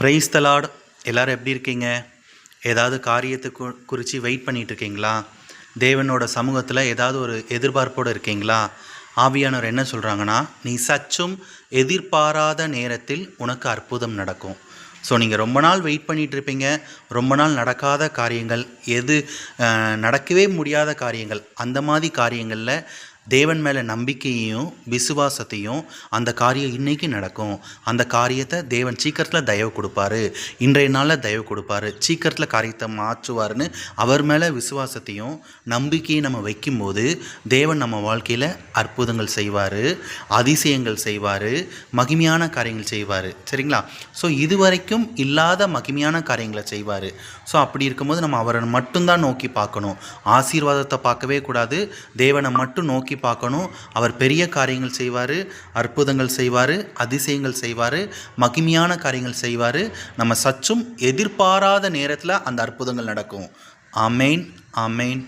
Price தலாட் எல்லாரும் எப்படி இருக்கீங்க? ஏதாவது காரியத்தை கு குறித்து வெயிட் பண்ணிகிட்ருக்கீங்களா தேவனோட சமூகத்தில் ஏதாவது ஒரு எதிர்பார்ப்போடு இருக்கீங்களா? ஆவியானவர் என்ன சொல்கிறாங்கன்னா நீ சற்றும் எதிர்பாராத நேரத்தில் உனக்கு அற்புதம் நடக்கும். ஸோ நீங்கள் ரொம்ப நாள் வெயிட் பண்ணிகிட்டு இருப்பீங்க. ரொம்ப நாள் நடக்காத காரியங்கள் எது நடக்கவே முடியாத காரியங்கள் அந்த மாதிரி காரியங்களில் தேவன் மேலே நம்பிக்கையையும் விசுவாசத்தையும் அந்த காரியம் இன்றைக்கி நடக்கும். அந்த காரியத்தை தேவன் சீக்கிரத்தில் தயவு கொடுப்பாரு. இன்றைய நாளில் தயவு கொடுப்பாரு. சீக்கிரத்தில் காரியத்தை மாற்றுவாருன்னு அவர் மேலே விசுவாசத்தையும் நம்பிக்கையும் நம்ம வைக்கும்போது தேவன் நம்ம வாழ்க்கையில் அற்புதங்கள் செய்வார் அதிசயங்கள் செய்வார் மகிமையான காரியங்கள் செய்வார். சரிங்களா? ஸோ இதுவரைக்கும் இல்லாத மகிமையான காரியங்களை செய்வார். ஸோ அப்படி இருக்கும்போது நம்ம அவரை மட்டும்தான் நோக்கி பார்க்கணும். ஆசீர்வாதத்தை பார்க்கவே கூடாது. தேவனை மட்டும் நோக்கி பார்க்கணும். அவர் பெரிய காரியங்கள் செய்வார் அற்புதங்கள் செய்வார் அதிசயங்கள் செய்வார் மகிமையான காரியங்கள் செய்வார். நம்ம சற்றும் எதிர்பாராத நேரத்தில் அந்த அற்புதங்கள் நடக்கும். அமேன் அமேன்